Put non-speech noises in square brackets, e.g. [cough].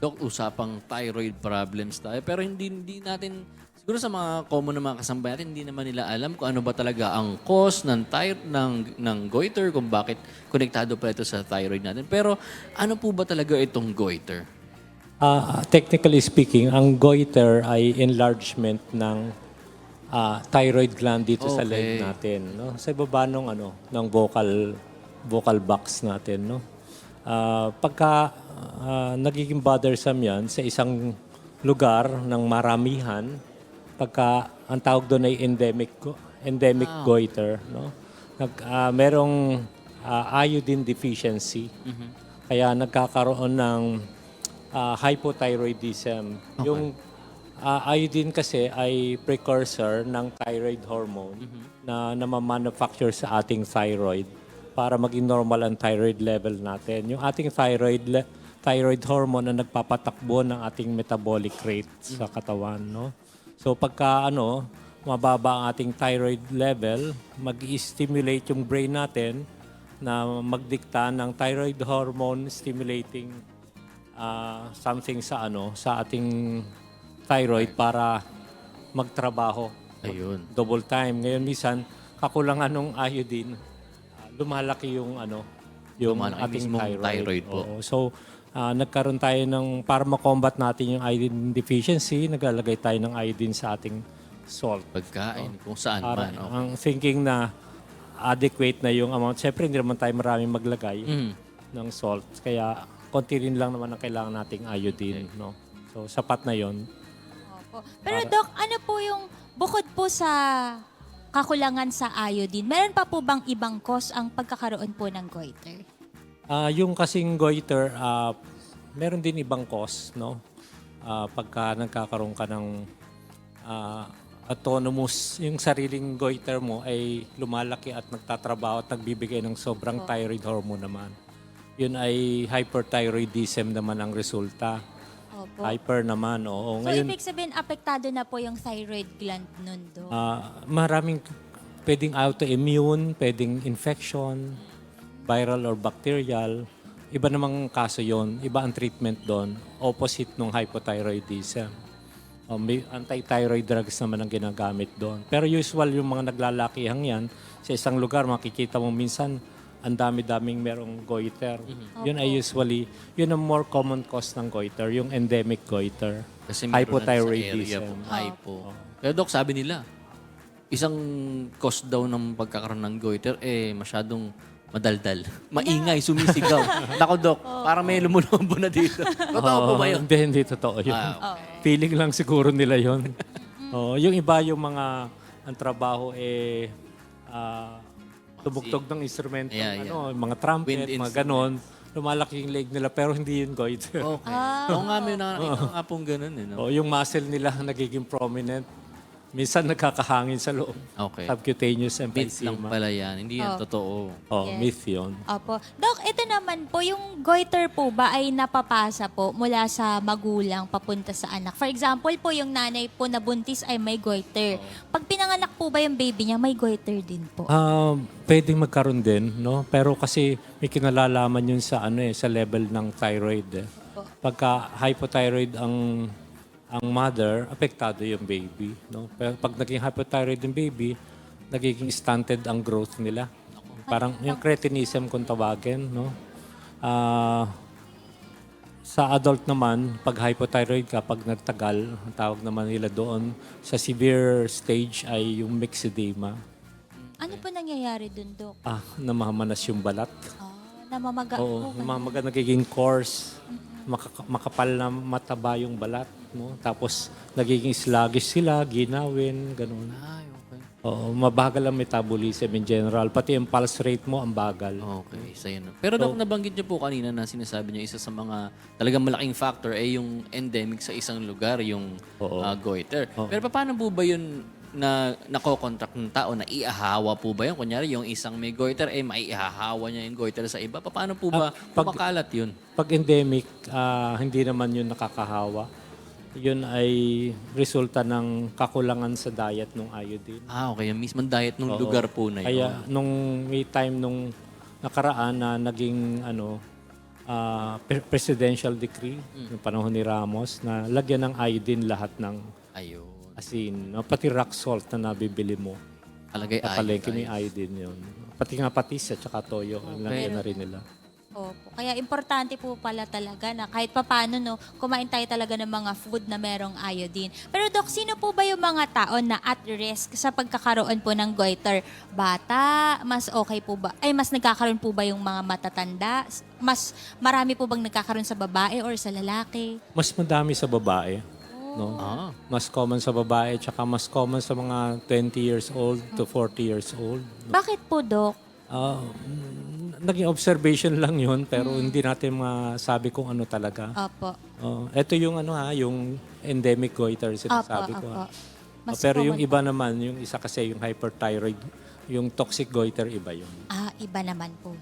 Dok, usapang thyroid problems tayo. Pero hindi, hindi natin, siguro sa mga common na mga kasambay natin, hindi naman nila alam kung ano ba talaga ang cause ng, thyroid, ng, ng goiter, kung bakit konektado pa ito sa thyroid natin. Pero ano po ba talaga itong goiter? Ah, technically speaking, ang goiter ay enlargement ng ah, thyroid gland dito sa leg Okay. natin, no? Sa ibaba ng ano, ng vocal vocal box natin, no? Ah, pagka ah, nagiging bothersome 'yan sa isang lugar ng maramihan, pagka ang tawag doon ay endemic endemic goiter, no? Nag ah, merong ah, iodine deficiency. Kaya nagkakaroon ng ah, hypothyroidism. Yung ah, iodine kasi ay precursor ng thyroid hormone na namamanufacture sa ating thyroid para maging normal ang thyroid level natin. Yung ating thyroid le- thyroid hormone na nagpapatakbo ng ating metabolic rate sa katawan, no? So pagka ano, mababa ang ating thyroid level, mag-stimulate yung brain natin na magdikta ng thyroid hormone stimulating ah, something sa ano sa ating thyroid para magtrabaho Ayun. double time. Ngayon minsan kakulangan ng iodine, ah, lumalaki yung ano yung Lumalaki ating mismong thyroid. thyroid po. Oo. So ah, nagkaroon tayo ng para ma-combat natin yung iodine deficiency, naglalagay tayo ng iodine sa ating salt. Pagkain, kung saan Para man. Okay. ang thinking na adequate na yung amount. Siyempre, hindi naman tayo maraming maglagay Mm. ng salt. Kaya, konti rin lang naman ang kailangan nating iodine. No? So, sapat na yon Opo. Pero Doc, ano po yung bukod po sa kakulangan sa iodine, meron pa po bang ibang cause ang pagkakaroon po ng goiter? Ah, yung kasing goiter, ah, meron din ibang cause. No? Ah, pagka nagkakaroon ka ng ah, autonomous, yung sariling goiter mo ay lumalaki at nagtatrabaho at nagbibigay ng sobrang thyroid hormone naman. Yun ay hyperthyroidism naman ang resulta. Opo. Hyper naman, oo. So, Ngayon, ibig sabihin, apektado na po yung thyroid gland nun, Doc? ah, maraming pwedeng autoimmune, pwedeng infection, viral or bacterial. Iba namang kaso yon, iba ang treatment doon. Opposite ng hypothyroidism. Oh, may anti-thyroid drugs naman ang ginagamit doon. Pero usual yung mga naglalakihang yan, sa isang lugar makikita mo minsan ang dami-daming merong goiter. Yun ay usually, yun ang more common cause ng goiter, yung endemic goiter. Kasi meron na sa area hypothyroidism. po. Hypo. Pero Dok, sabi nila, isang cause daw ng pagkakaroon ng goiter, eh, masyadong madaldal. Maingay, sumisigaw. [laughs] Nako, Dok, parang may lumulumbo na dito. [laughs] Totoo po ba yun? Hindi, hindi totoo yun. Ah, Feeling lang siguro nila yun. oh, yung iba yung mga ang trabaho eh ah, tumugtog ng instrumento, Yeah, yeah. ano, mga trumpet, Wind mga ganon. Lumalaki yung leg nila pero hindi yun goiter. Okay. Oo nga, may nakakita [laughs] nga pong ganun. Eh, no? Oh, yung muscle nila nagiging prominent. Minsan nagkakahangin sa loob. Okay. Subcutaneous Myth lang emphysema. pala yan. Hindi yan Oh. totoo. Oh, Yes. myth yun. Opo. Doc, ito naman po, yung goiter po ba ay napapasa po mula sa magulang papunta sa anak? For example po, yung nanay po na buntis ay may goiter. Pag pinanganak po ba yung baby niya, may goiter din po? Um, pwedeng magkaroon din, no? Pero kasi may kinalalaman yun sa ano eh, sa level ng thyroid. Eh. Pagka hypothyroid ang ang mother, apektado yung baby, no? Pero pag naging hypothyroid yung baby, nagiging stunted ang growth nila. Parang yung cretinism kung tawagin, no? Ah, sa adult naman, pag hypothyroid ka, pag nagtagal, ang tawag naman nila doon, sa severe stage ay yung myxedema. Ano po nangyayari dun, Doc? Ah, namamanas yung balat. Ah, namamaga Oo, po. namamaga, nagiging coarse. Makaka- makapal na mataba yung balat. No? Tapos, nagiging sluggish sila, ginawin, ganun. Ay, okay. Oo, mabagal ang metabolism in general. Pati yung pulse rate mo, ang bagal. Okay, isa yun. Pero Dok, nabanggit niyo po kanina na sinasabi niyo isa sa mga talagang malaking factor ay yung endemic sa isang lugar, yung Oo. ah, goiter. Pero paano po ba yun na nakokontract ng tao na iahawa po ba yun? Kunyari, yung isang may goiter, eh maihahawa niya yung goiter sa iba. Paano po ba pag- kumakalat yun? Pag endemic, ah, hindi naman yun nakakahawa. Yun ay resulta ng kakulangan sa diet ng iodine. Ah, okay. Yung mismong diet ng Oo. lugar po na yun. Kaya nung may time nung nakaraan na naging ano ah, pre- presidential decree Mm. ng panahon ni Ramos na lagyan ng iodine lahat ng Ayun. Asin. no? Pati rock salt na nabibili mo. Talagay Sa palengke may iodine yun. Pati nga patis at saka toyo. Lagyan na rin nila. Opo. Kaya importante po pala talaga na kahit papano no, kumain tayo talaga ng mga food na merong iodine. Pero Dok, sino po ba yung mga tao na at risk sa pagkakaroon po ng goiter? Bata, mas okay po ba? Ay, mas nagkakaroon po ba yung mga matatanda? Mas marami po bang nagkakaroon sa babae or sa lalaki? Mas madami sa babae. No? Ah. Mas common sa babae tsaka mas common sa mga 20 years old to 40 years old. Bakit po, Dok? Ah, mm, naging observation lang yun pero hindi natin masabi kung ano talaga. Opo. Oh, ito yung ano ha, yung endemic goiter sinasabi Opo, ko. opo. ha. Mas Ah, pero yung common iba naman, yung isa kasi yung hyperthyroid, yung toxic goiter iba yun. Ah, iba naman po.